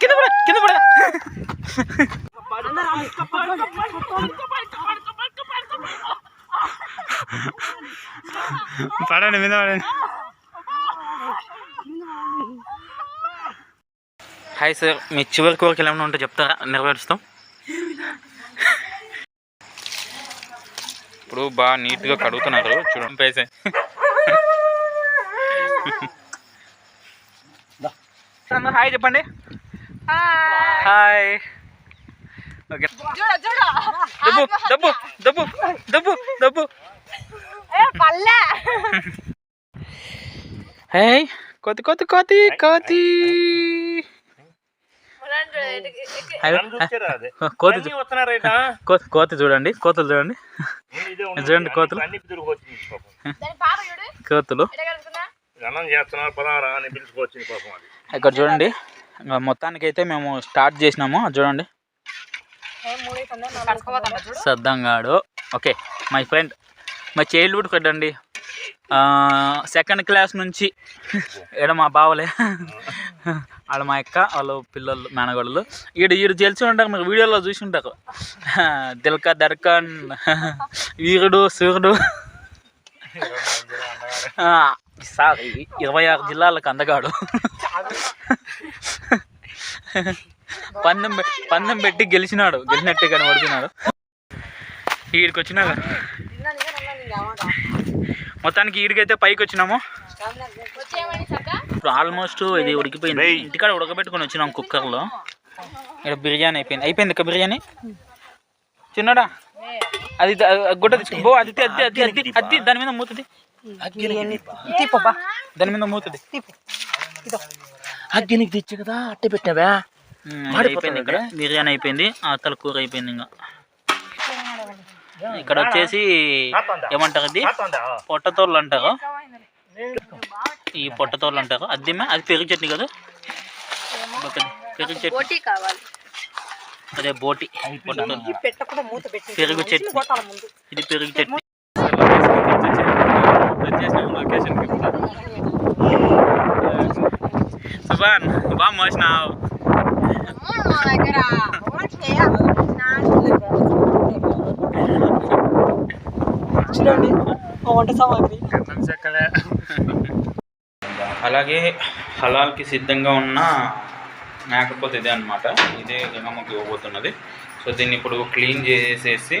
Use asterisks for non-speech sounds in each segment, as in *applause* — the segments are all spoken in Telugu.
కింద పడ కింద పడ పడండి మీద పడండి. హాయ్ సార్ మీ చివరి కోరికలు ఏమైనా ఉంటే చెప్తారా? నెరవేరుస్తాం. ఇప్పుడు బాగా నీట్గా కడుగుతున్నారు. చూడండి. పైసే హాయ్ చెప్పండి. హాయ్. ఓకే. దబ్బు దబ్బు దబ్బు దబ్బు దబ్బు పల్లె. హాయ్ కోతి కోతి కోతి కోతి. కోతి కోతి కోతి చూడండి కోతులు చూడండి. చూడండి కోతులు. కోతులు. ఇక్కడ చూడండి ఇంకా మొత్తానికైతే మేము స్టార్ట్ చేసినాము. అది చూడండి. సద్దంగాడు. Okay my friend my childhood friend అండి సెకండ్ క్లాస్ నుంచి ఇక్కడ మా బావలే. వాళ్ళ మా అక్క వాళ్ళు పిల్లలు మేనగోళ్ళు ఈడ ఈడు తెలిసి ఉంటారు మీరు వీడియోలో చూసి ఉంటారు. దిల్కా దర్కన్ వీరుడు సూర్యుడు. సార్ ఇరవై ఆరు జిల్లాలకు అందగాడు. పందెం పందెం పెట్టి గెలిచినాడు గెలిచినట్టే కానీ ఓడిపోయినాడు ఈడికి వచ్చినాక మొత్తానికి ఈడికైతే పైకి వచ్చినాము. ఇప్పుడు ఆల్మోస్ట్ ఇది ఉడికిపోయింది. ఇంటికాడ ఉడకబెట్టుకొని వచ్చినాం కుక్కర్లో. ఇక్కడ బిర్యానీ అయిపోయింది. అయిపోయింది ఇక బిర్యానీ? చిన్నడా? అది గుడ్డ బో అది అది అది అది అది దాని మీద మూతది. దాని మీద మూతది. అగ్గినికి తెచ్చు కదా అట్టే పెట్టావా? అయిపోయింది ఇక్కడ. బిర్యానీ అయిపోయింది. ఆతల కూర అయిపోయింది ఇంకా. ఇక్కడ వచ్చేసి ఏమంటారు ఇది పొట్టతోళ్ళు అంటారు. ఈ పొట్టతోళ్ళు అంటారు. అద్దెమే అది పెరుగు చట్నీ కదా? పెరుగు చట్నీ. అదే బోటి. పొట్టతోళ్ళు పెట్టకుండా మూత పెట్టి పెరుగు చట్నీ. ముందు. ఇది పెరుగు చట్నీ. సుబాన్ బాగా మోసినావు మా దగ్గర చూడండి వంట సామాగ్రి. అలాగే హలాల్కి సిద్ధంగా ఉన్న మేకపోతే ఇదే అనమాట ఇదే గంగమ్మకి ఇవ్వబోతున్నది. సో దీన్ని ఇప్పుడు క్లీన్ చేసేసి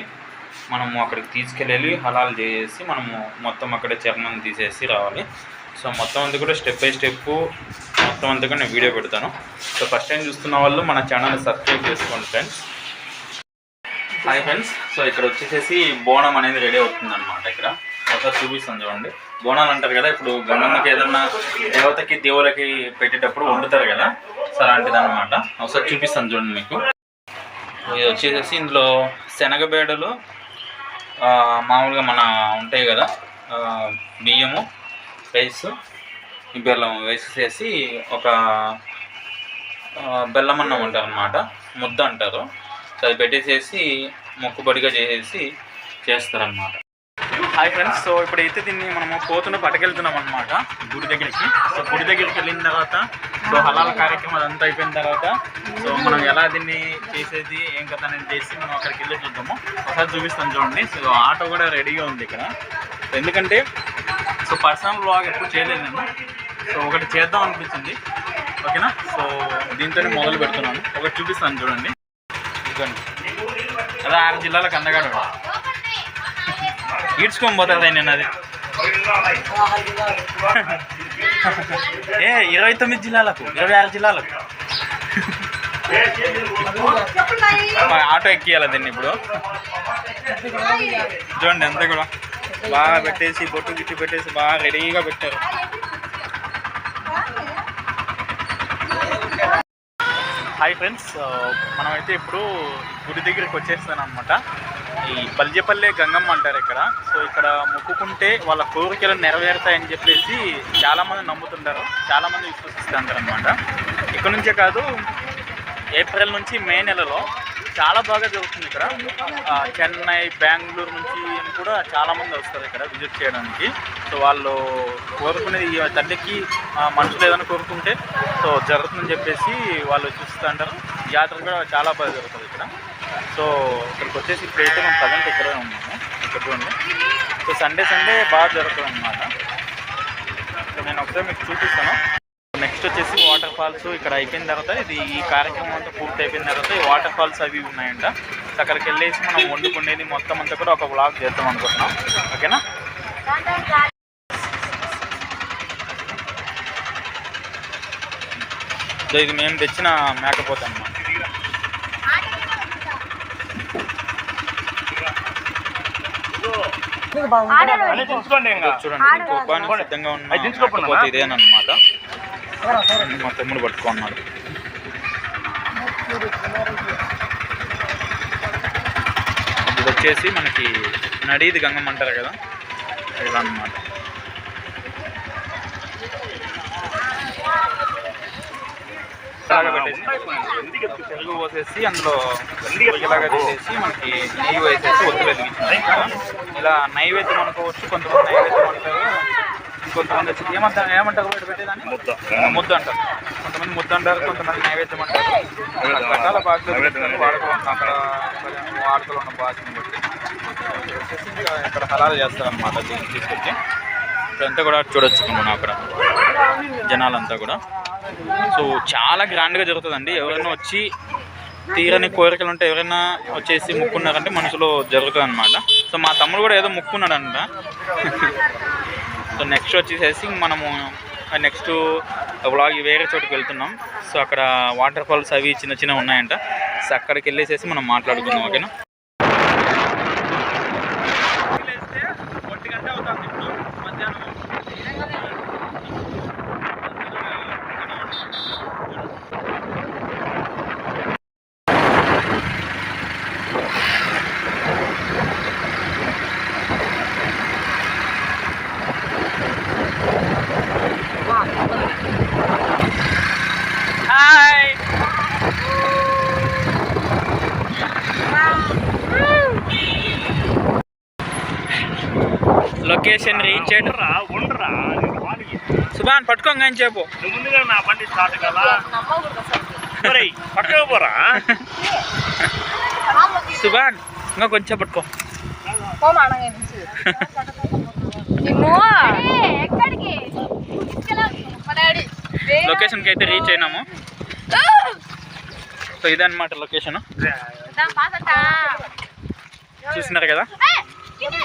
మనము అక్కడికి తీసుకెళ్ళి హలాల్ చేసేసి మనము మొత్తం అక్కడ చర్మం తీసేసి రావాలి. సో మొత్తం అంతా కూడా స్టెప్ బై స్టెప్ మొత్తం అంతా కూడా నేను వీడియో పెడతాను. సో ఫస్ట్ టైం చూస్తున్న వాళ్ళు మన ఛానల్ని సబ్స్క్రైబ్ చేసుకోండి ఫ్రెండ్స్. హాయ్ ఫ్రెండ్స్ సో ఇక్కడ వచ్చేసేసి బోనం అనేది రెడీ అవుతుంది అనమాట ఇక్కడ. ఒకసారి చూపిస్తాను చూడండి. బోనాలు అంటారు కదా ఇప్పుడు గంగమ్మకి ఏదన్నా దేవతకి దేవులకి పెట్టేటప్పుడు వండుతారు కదా సో అలాంటిది అనమాట ఒకసారి చూపిస్తాను చూడండి మీకు. ఇది వచ్చేసేసి ఇందులో శనగబేడలు మామూలుగా మన ఉంటాయి కదా బియ్యము రైస్ ఈ బెల్లం వేసేసి ఒక బెల్లం అన్నం ఉంటారు అనమాట ముద్ద అంటారు. సో అది పెట్టేసేసి మొక్కుబడిగా చేసేసి చేస్తారనమాట హాయ్ ఫ్రెండ్స్ సో ఇప్పుడైతే దీన్ని మనము పోతున్న పట్టుకెళ్తున్నాం అనమాట గుడి దగ్గరికి. సో గుడి దగ్గరికి వెళ్ళిన తర్వాత సో హలాల కార్యక్రమం అదంతా అయిపోయిన తర్వాత సో మనం ఎలా దీన్ని చేసేది ఏం కదా అనేది చేసి మనం అక్కడికి వెళ్ళి చూద్దాము. ఒకసారి చూపిస్తాను చూడండి. సో ఆటో కూడా రెడీగా ఉంది ఇక్కడ. ఎందుకంటే సో పర్సనల్ బ్లాగ్ ఎప్పుడు చేయలేదు నేను. సో ఒకటి చేద్దాం అనిపించింది. ఓకేనా? సో దీంతోనే మొదలు పెడుతున్నాను. ఒకటి చూపిస్తాను చూడండి. ఇదిగోండి అదే ఆరు జిల్లాలకు అందగాడు వాడు. ఈడ్చుకొని పోతుంది నేను అది. ఏ ఇరవై తొమ్మిది జిల్లాలకు ఇరవై ఆరు జిల్లాలకు. మా ఆటో ఎక్కియాలి దీన్ని ఇప్పుడు? చూడండి అంతా కూడా. బాగా పెట్టేసి బొట్టు గిట్టు పెట్టేసి బాగా రెడీగా పెట్టారు. హాయ్ ఫ్రెండ్స్ మనమైతే ఇప్పుడు గుడి దగ్గరికి వచ్చేస్తాను అనమాట ఈ బల్జపల్లె గంగమ్మ అంటారు ఇక్కడ. సో ఇక్కడ మొక్కుకుంటే వాళ్ళ కోరికలు నెరవేరుతాయని చెప్పేసి చాలామంది నమ్ముతుంటారు. చాలామంది విశ్వసిస్తుంటారు అనమాట ఇక్కడ నుంచే కాదు ఏప్రిల్ నుంచి మే నెలలో చాలా బాగా జరుగుతుంది ఇక్కడ. చెన్నై బెంగళూరు నుంచి కూడా చాలా మంది వస్తారు ఇక్కడ విజిట్ చేయడానికి. సో వాళ్ళు కోరుకునేది ఈ తల్లికి మనుషులు ఏదైనా కోరుకుంటే సో జరుగుతుందని చెప్పేసి వాళ్ళు చూస్తూ ఉంటారు. జాతర కూడా చాలా బాగా జరుగుతుంది ఇక్కడ. సో ఇక్కడికి వచ్చేసి ఇప్పుడైతే మనం ప్రజెంట్ ఇక్కడే ఉన్నాము ఇక్కడ సో సండే సండే బాగా జరుగుతుంది అనమాట నేను ఒకసారి మీకు చూపిస్తాను. నెక్స్ట్ వచ్చేసి వాటర్ ఫాల్స్ ఇక్కడ అయిపోయిన తర్వాత ఇది ఈ కార్యక్రమం అంతా పూర్తి అయిపోయిన తర్వాత ఈ వాటర్ ఫాల్స్ అవి ఉన్నాయంట. సో అక్కడికి వెళ్ళేసి మనం వండుకునేది మొత్తం అంతా కూడా ఒక బ్లాగ్ చేద్దాం అనుకుంటున్నాం. ఓకేనా? సో ఇది మేము తెచ్చిన మేకపోతే అన్నమాట. చూడండి ఇది కుర్బానికి సిద్ధంగా ఉన్న? మేకపోతే ఇదేనమాట మా తమ్ముడు పట్టుకున్నాడు. ఇది వచ్చేసి మనకి నడీది గంగమ్మ అంటారు కదా ఇలా అన్నమాట తెలుగు పోసేసి అందులో ఇలాగా తీసేసి మనకి నెయ్యి వేసేసి ఒత్తులు వెలిగించారు ఇలా నైవేద్యం అనుకోవచ్చు కొంతమంది నైవేద్యం అంటారు. కొంతమంది వచ్చి ఏమంటారు? ఏమంటారు? బయట పెట్టేదాన్ని? ముద్ద. అంటారు. కొంతమంది ముద్ద అంటారు కొంతమంది నైవేద్యం అంటారు. భాషలు నైవేద్యం వాడుకలు అక్కడ వాడుకలు ఉన్న భాషను బట్టి. వచ్చేసి ఇంకా ఇక్కడ హలాలు చేస్తారు అనమాట దీన్ని తీసుకొచ్చి. ఇప్పుడంతా కూడా చూడొచ్చు మనం అక్కడ. జనాలంతా కూడా. సో చాలా గ్రాండ్గా జరుగుతుందండి. ఎవరైనా వచ్చి తీరని కోరికలు ఉంటే ఎవరైనా వచ్చేసి ముక్కున్నారంటే మనసులో జరుగుతుంది అనమాట సో మా తమ్ముడు కూడా ఏదో ముక్కున్నాడంట. సో నెక్స్ట్ వచ్చేసేసి మనము నెక్స్ట్ వ్లాగ్ వేరే చోటుకి వెళ్తున్నాం. సో అక్కడ వాటర్ ఫాల్స్ అవి చిన్న చిన్న ఉన్నాయంట. సో అక్కడికి వెళ్ళేసేసి మనం మాట్లాడుకుందాం ఓకేనా హాయ్ లొకేషన్ రీచ్ ఉండరా. సుభాన్ పట్టుకోంగా అని చెప్పు. ముందుగా నా బండి స్టార్ట్ కదా. ఒరేయ్, పక్కకు పోరా. సుభాన్ ఇంకా కొంచెం పట్టుకో. లొకేషన్కి అయితే రీచ్ అయినాము. సో ఇదన్నమాట లొకేషన్ చూసినారు కదా?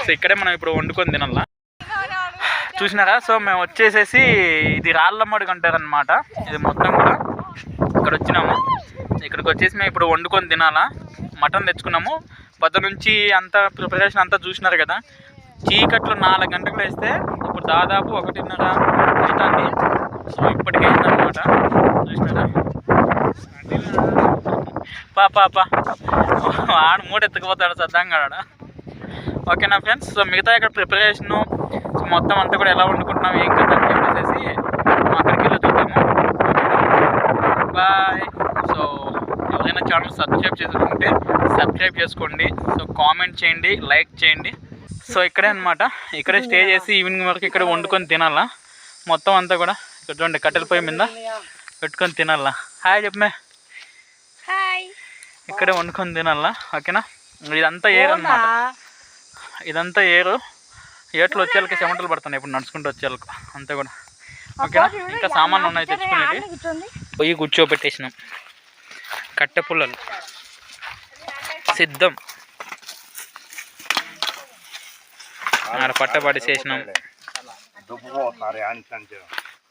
సో ఇక్కడే మనం ఇప్పుడు వండుకొని తినాలా? చూసినారా? సో మేము వచ్చేసేసి ఇది రాళ్ళమ్మడికి అంటారనమాట ఇది మొత్తం కూడా ఇక్కడ వచ్చినాము. ఇక్కడికి వచ్చేసి మేము ఇప్పుడు వండుకొని తినాలా? మటన్ తెచ్చుకున్నాము. పొద్దు నుంచి అంతా ప్రిపరేషన్ అంతా చూసినారు కదా. చీకట్లు నాలుగు గంటలకు వేస్తే ఇప్పుడు దాదాపు ఒకటిన్నర అవుతుంది. సో ఇప్పటికే అయిందనమాట చూసినారా? పా పా పా. ఆడు మూడు ఎత్తుకుపోతాడు సద్దంగా ఆడ. ఓకేనా ఫ్రెండ్స్? సో మిగతా ఇక్కడ ప్రిపరేషను సో మొత్తం అంతా కూడా ఎలా వండుకుంటున్నాం ఏం కదా అని చెప్పేసి అక్కడికి వెళ్ళి చూద్దాము. బాయ్. సో ఎవరైనా ఛానల్ సబ్స్క్రైబ్ చేసుకుంటే సబ్స్క్రైబ్ చేసుకోండి. సో కామెంట్ చేయండి లైక్ చేయండి. సో ఇక్కడే అనమాట ఇక్కడే స్టే చేసి ఈవినింగ్ వరకు ఇక్కడ వండుకొని తినాలా? మొత్తం అంతా కూడా ఇక్కడ చూడండి కట్టెల పొయ్యి మీద పెట్టుకొని తినాలా? హాయ్ చెప్పమే. హాయ్. ఇక్కడే వండుకొని తినాలా? ఓకేనా? ఇదంతా ఏర్ అనమాట ఇదంతా ఏరు. ఏట్లు వచ్చేళ్ళకి చెమటలు పడుతున్నాయి. ఇప్పుడు నడుచుకుంటూ వచ్చేళ్ళకు. అంతా కూడా. ఓకేనా? ఇంకా సామాన్లు ఉన్నాయి తెచ్చుకునేవి పొయ్యి కూర్చోబెట్టేసినాం. కట్టె పుల్లలు. సిద్ధం. ఆడ పట్ట పడిసేసినాం. దుబ్బుపోతున్నారు అని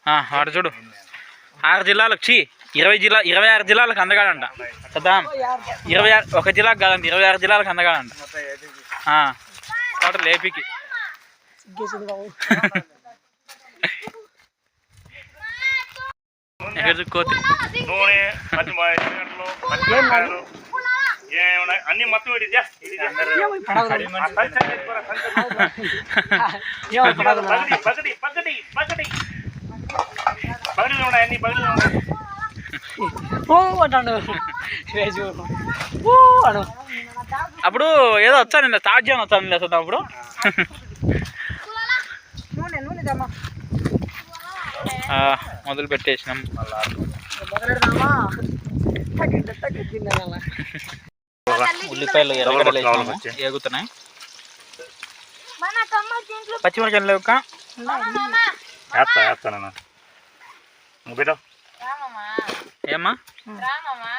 ఆ, ఆడ చూడు. ఆరు జిల్లాలకు చీ ఇరవై జిల్లా ఇరవై ఆరు జిల్లాలకు అందగాడంట. సద్దాం. ఇరవై ఆరు ఒక జిల్లాకు కాదండి ఇరవై ఆరు జిల్లాలకు అందగాడంట. టోటల్ ఏపీకి. సిగ్గేసింది బాబు ఎక్కడ కోతి నూనె పచ్చి మిరపకాయలు, పచ్చిమిరపకాయలు అన్ని మొత్తం ఇది పగడి పగడి పగడి పగడి పగడిలు ఉన్నాయి అన్ని పగడిలు ఉన్నాయి ఓ ఓ అప్పుడు ఏదో వచ్చాను నేను స్టార్ట్ చేయను వచ్చాను అసలు అప్పుడు. మొదలు పెట్టేసినాం. ఉల్లిపాయలు దీంట్లో పచ్చిమిరకాయలు లేక వేస్తా వేస్తానన్నా నువ్వు బిడ్డ రామమ్మా. ఏమ్మా? రామమ్మా.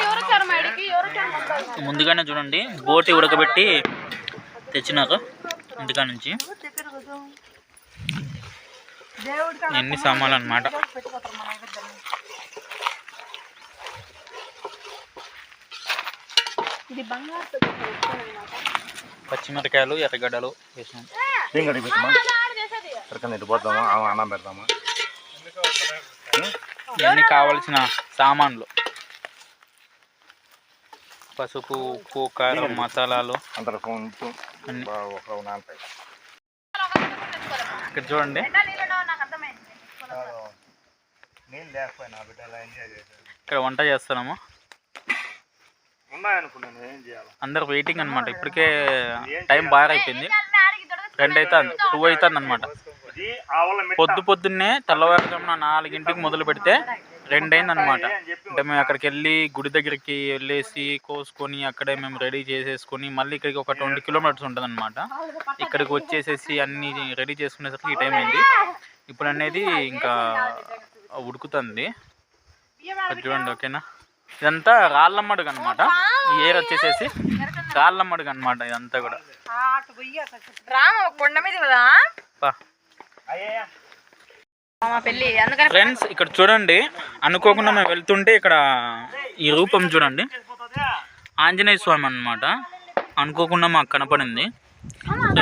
ఎవరు వచ్చారు మా ఇడికి? ఎవరు వచ్చారు ముందుగానే చూడండి బోటి ఉడకబెట్టి తెచ్చినారు ఇంటికా నుంచి. ఎన్ని సామాన్లు అనమాట పచ్చిమిరకాయలు ఎర్రగడ్డలు పెట్టమా? ఎక్కడికన్నా ఇటు పోతామా? అన్నం పెడతామా? ఇవన్నీ కావలసిన సామాన్లు? పసుపు ఉప్పు కారం మసాలాలు. అందరు ఇక్కడ చూడండి. ఇక్కడ వంట చేస్తున్నాము. ఉన్నాయనుకున్నాను ఏం చేయాలి? అందరు వెయిటింగ్ అనమాట ఇప్పటికే టైం బాగా అయిపోయింది. రెండు అవుతుంది టూ అవుతుంది అనమాట. పొద్దు పొద్దున్నే తెల్లవారుజామున నాలుగింటికి మొదలు పెడితే రెండైంది అనమాట అంటే మేము అక్కడికి వెళ్ళి గుడి దగ్గరికి వెళ్ళేసి కోసుకొని అక్కడే మేము రెడీ చేసేసుకొని మళ్ళీ ఇక్కడికి ఒక ట్వంటీ కిలోమీటర్స్ ఉంటుంది అనమాట ఇక్కడికి వచ్చేసేసి అన్ని రెడీ చేసుకునేసరికి ఈ టైం అయింది. ఇప్పుడు అనేది ఇంకా ఉడుకుతుంది. చూడండి ఓకేనా? ఇదంతా రాళ్ళమ్మడుగు అనమాట ఏర్ వచ్చేసేసి రాళ్ళమ్మడుగు అనమాట ఇదంతా కూడా. కొండ మీద కదా పా అయ్యయ్య. మా పెళ్ళి అందుకని ఫ్రెండ్స్ ఇక్కడ చూడండి. అనుకోకుండా మేము వెళ్తుంటే ఇక్కడ ఈ రూపం చూడండి. ఆంజనేయ స్వామి అన్నమాట. అనుకోకుండా మాకు కనపడింది.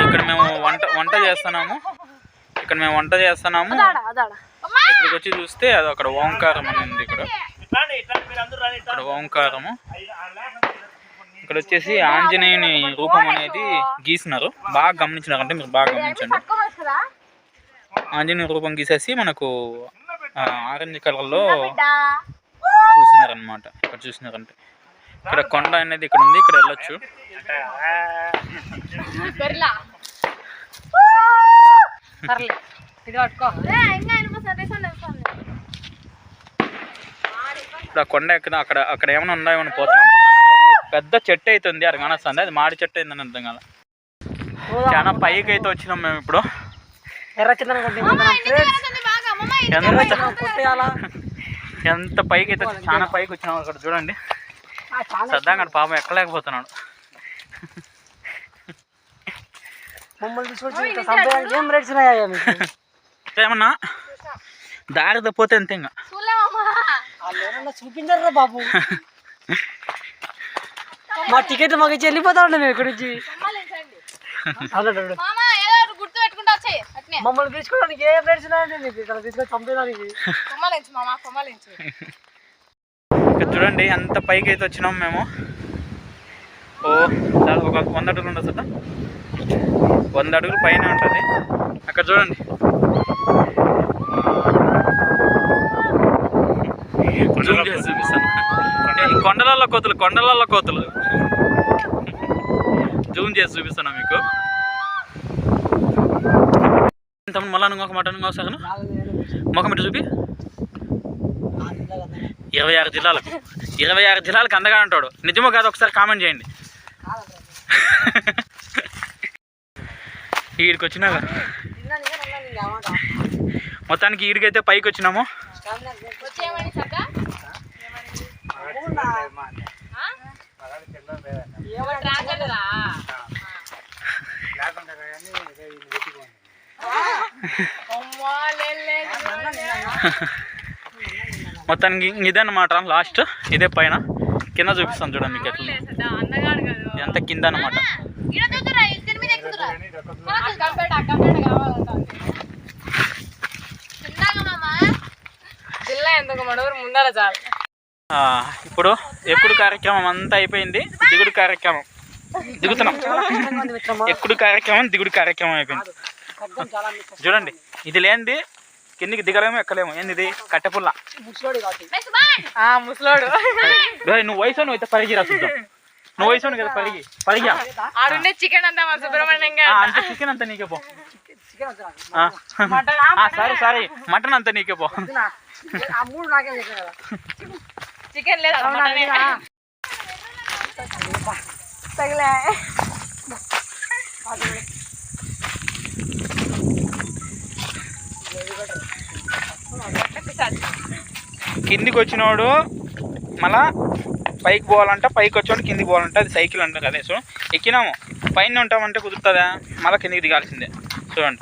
ఇక్కడ మేము వంట వంట చేస్తున్నాము. ఇక్కడ మేము వంట చేస్తున్నాము. ఇక్కడికి వచ్చి చూస్తే అది అక్కడ ఓంకారం అని ఉంది ఇక్కడ. ఇట్లాండి, ఇట్లాండి మీరు అందరూ రండి, ఇక్కడ. ఓంకారము. ఇక్కడ వచ్చేసి ఆంజనేయుని రూపం అనేది గీసినారు. బాగా గమనించినారు అంటే మీరు బాగా గమనించండి. ఆంజనేయ రూపం గీసేసి మనకు ఆ, ఆరెంజ్ కలర్లో చూసినారనమాట ఇక్కడ చూసినారంటే. ఇక్కడ కొండ అనేది ఇక్కడ ఉంది ఇక్కడ వెళ్ళొచ్చు. ఇప్పుడు ఆ కొండ ఎక్కడ అక్కడ అక్కడ ఏమైనా ఉన్నాయేమని పోతాం పెద్ద చెట్టు అయితే ఉంది అది కానొస్తుంది. అది మాడి చెట్టు అయిందని అర్థం కాల. చాలా పైకి అయితే వచ్చినాం మేము ఇప్పుడు. ఎర్ర ఎంత కొట్టేయాలా ఎంత పైకి అయితే చాలా పైకి వచ్చినాం అక్కడ చూడండి. సరదాగా పాపం ఎక్కలేకపోతున్నాడు. మమ్మల్ని తీసుకొచ్చి ఏం రేట్స్ ఏమన్నా దారి తప్పితే అంతే ఇంకా. చూపించారా బాబు? మా టికెట్ మాకు ఇచ్చి వెళ్ళిపోతా ఉండే మేము ఇక్కడి నుంచి. మమ్మల్ని తీసుకోవడానికి ఏం ఉన్నాయండి మీకు ఇక్కడ తీసుకొని చంపేదానికి. కొమ్మలించు మామ కొమ్మలించు. ఇక్కడ చూడండి ఎంత పైకి అయితే వచ్చినాం మేము. ఓ ఒక వంద అడుగులు ఉండదు సార్ వంద అడుగులు పైన ఉంటుంది. అక్కడ చూడండి. జూమ్ చేసి చూపిస్తాను ఈ కొండలలో కోతులు కొండలలో కోతులు. జూమ్ చేసి చూపిస్తాను మీకు? తమ్ముడు మళ్ళీ ఇంకొక మాట ఇంకొక సార్ ముఖం ఇటు చూపి ఇరవై ఆరు జిల్లాలకు ఇరవై ఆరు జిల్లాలకు అందగా అంటాడు నిజమో కాదు ఒకసారి కామెంట్ చేయండి ఈడికి వచ్చినాక మొత్తానికి ఈడికైతే పైకి వచ్చినాము మొత్తానికి ఇదన్నమాట లాస్ట్ ఇదే పైన. కింద చూపిస్తాను చూడండి మీకు ఎట్లా. అందగాడు కదా. అనమాట ఇప్పుడు ఎక్కుడు కార్యక్రమం అంతా అయిపోయింది. దిగుడు కార్యక్రమం. దిగుతున్నాం. ఎక్కుడు కార్యక్రమం దిగుడు కార్యక్రమం అయిపోయింది. చూడండి ఇది లేనిది కిందికి దిగలేము ఎక్కలేము. ఏంది ఇది కట్టెపుల్ల. ముసలోడు నువ్వు వయసు అయితే పరిగిరా చూద్దాం. నువ్వు వయసు కదా పరిగి. పరిగా. ఆడుండే చికెన్ అంతా మా ఆ, అంత చికెన్ అంతా నీకే. పో సరే సరే. మటన్ అంతా నీకే పో. చికెన్ లేదా? తగిలే. కిందికి వచ్చినోడు మళ్ళా పైకి పోవాలంట పైకి వచ్చాడు కిందికి పోవాలంట. అది సైకిల్ అంట కదా సో ఎక్కినాము. పైన ఉంటామంటే కుదురుతుందా? మళ్ళీ కిందికి దిగాల్సిందే. చూడండి.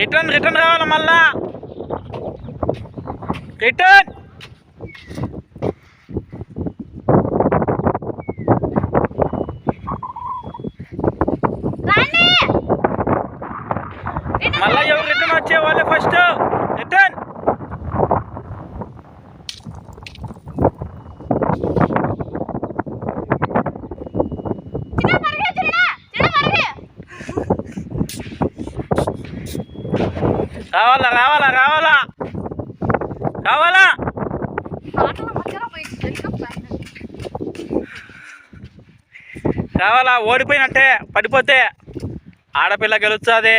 రిటర్న్ రిటర్న్ రావాలి మళ్ళా? రిటర్న్! మళ్ళా ఎవరు రిటర్న్ వచ్చే వాళ్ళే ఫస్ట్ రిటర్న్ రావాలా రావాలా రావాలా? రావాలా? రావాలా? ఓడిపోయినట్టే పడిపోతే ఆడపిల్ల గెలుస్తుంది.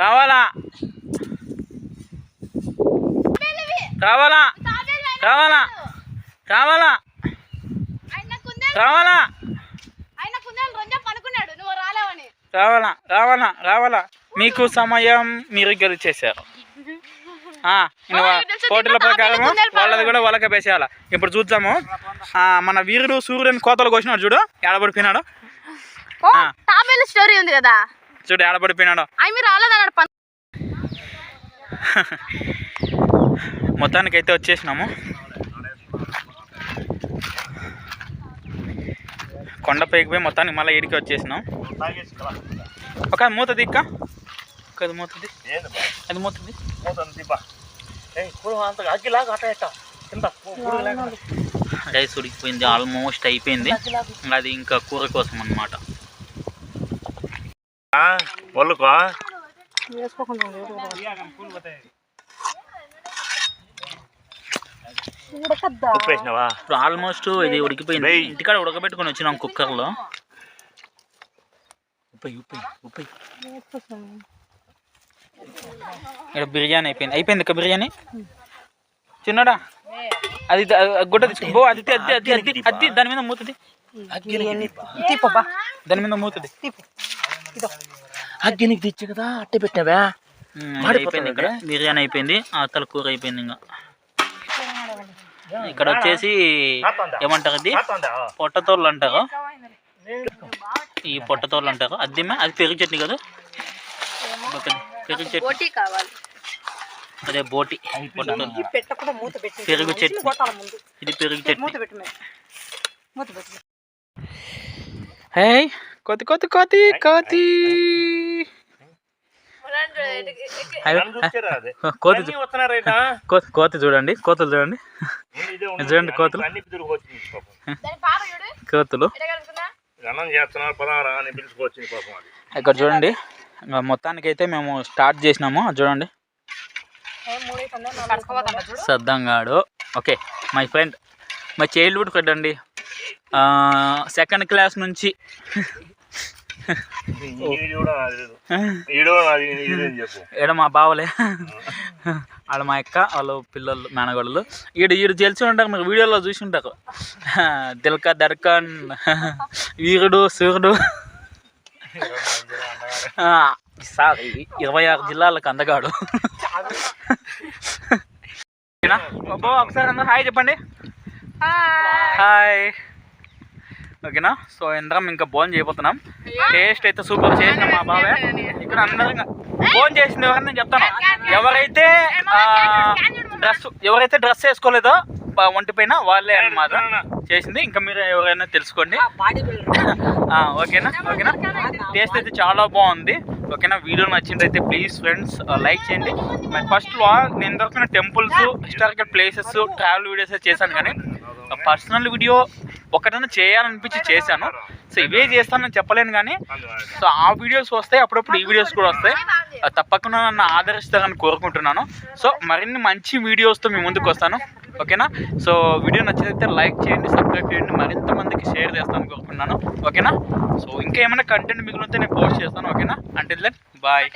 రావాలా? రావాలా? రావాలా? రావాలా? రావాలా? రావాలా రావాలా రావాలా. మీకు సమయం మీరు గెలిచేశారు. పోటీల ప్రకారం వాళ్ళది కూడా వాళ్ళకే వేసేయాల ఇప్పుడు చూద్దాము. ఆ, మన వీరుడు సూర్యుని కోతలు కోసినాడు చూడు. తాబేలు స్టోరీ ఉంది కదా. చూడు ఏడబడిపోయినాడు. *laughs* మొత్తానికి అయితే వచ్చేసినాము. కొండపైకి పోయి మొత్తానికి మళ్ళీ ఇడికి వచ్చేసినాం. ఒక మూత దిక్క? ఒక అది మూతది? అది మూతది. రైస్ ఉడికిపోయింది ఆల్మోస్ట్ అయిపోయింది. అది ఇంకా కూర కోసం వేసినావా ఇప్పుడు ఆల్మోస్ట్ ఇది ఉడికిపోయింది. ఇంటికాడ ఉడకబెట్టుకొని వచ్చినాం కుక్కర్లో ఉప్పై ఉప్పై ఉప్పై ఇక్కడ బిర్యానీ అయిపోయింది. అయిపోయింది ఇక బిర్యానీ? చిన్నడా అది గుడ్డ తీసుకో. అది తి- అది అది అది అది దాని మీద మూతది దాని మీద మూతది అగ్గినికి తెచ్చి కదా అట్టే పెట్టినావా? అయిపోయింది ఇక్కడ. బిర్యానీ అయిపోయింది. అవతల కూర అయిపోయింది ఇంకా. ఇక్కడ వచ్చేసి ఏమంటారు అది? పొట్టతోళ్ళు అంటారు. ఈ పొట్టతోళ్ళు అంటారు. అద్దెమే అది పెరుగు చట్నీ కదా? పెరుగు చట్నీ. కావాలి. అదే బోటి. పెరుగు చట్నీ. ఇది పెరుగు చట్నీ. హే కోతి కోతి కోతి కోతి. కోతి కోతి కోతి చూడండి కోతులు చూడండి. చూడండి కోతులు. అన్ని పిలుచుకొచ్చింది పాపం. దాని పాప చూడు. కోతులు. గణం చేస్తున్నారు పదహారా అని పిలుచుకొచ్చింది పాపం అది. ఇక్కడ చూడండి ఇంకా మొత్తానికి అయితే మేము స్టార్ట్ చేసినాము. చూడండి. సద్దంగాడు. Okay my friend my childhood friend second class నుంచి ఈడు మా బావలే? ఆడ మా అక్క వాళ్ళు పిల్లలు మేనగోళ్ళు ఈడు ఈడు తెలిసి ఉంటారు మీరు వీడియోలో చూసి ఉంటారు. దిల్కా దర్కన్ వీరుడు సూర్యుడు. ఆ, సార్ ఇరవై ఆరు జిల్లాలకు అందగాడు. ఒకసారి అందరూ హాయ్ చెప్పండి. హాయ్. ఓకేనా? సో అందరం ఇంకా భోజనం చేయబోతున్నాం. టేస్ట్ అయితే సూపర్ చేసిన మా బాబాయ్ ఇక్కడ అందరం భోజనం చేసింది ఎవరని నేను చెప్తాను. ఎవరైతే డ్రెస్ ఎవరైతే డ్రెస్ వేసుకోలేదో ప- ఒంటి పైన వాళ్ళే అన్నమాట. చేసింది. ఇంకా మీరు ఎవరైనా తెలుసుకోండి. ఓకేనా? ఓకేనా? టేస్ట్ అయితే చాలా బాగుంది. ఓకేనా? వీడియో నచ్చిందైతే ప్లీజ్ ఫ్రెండ్స్ లైక్ చేయండి. మరి ఫస్ట్ నేను దొరికిన temples historical places travel videos చేశాను కానీ పర్సనల్ వీడియో ఒకటైనా చేయాలనిపించి చేశాను. సో ఇవే చేస్తానని చెప్పలేను కానీ సో ఆ వీడియోస్ వస్తాయి. అప్పుడప్పుడు ఈ వీడియోస్ కూడా వస్తాయి. తప్పకుండా నన్ను ఆదరిస్తారని కోరుకుంటున్నాను. సో మరిన్ని మంచి వీడియోస్తో మీ ముందుకు వస్తాను. ఓకేనా? సో వీడియో నచ్చితే లైక్ చేయండి సబ్స్క్రైబ్ చేయండి మరింత మందికి షేర్ చేస్తాను కోరుకుంటున్నాను. ఓకేనా? సో ఇంకా ఏమైనా కంటెంట్ మిగిలితే నేను పోస్ట్ చేస్తాను. ఓకేనా? అంటే బాయ్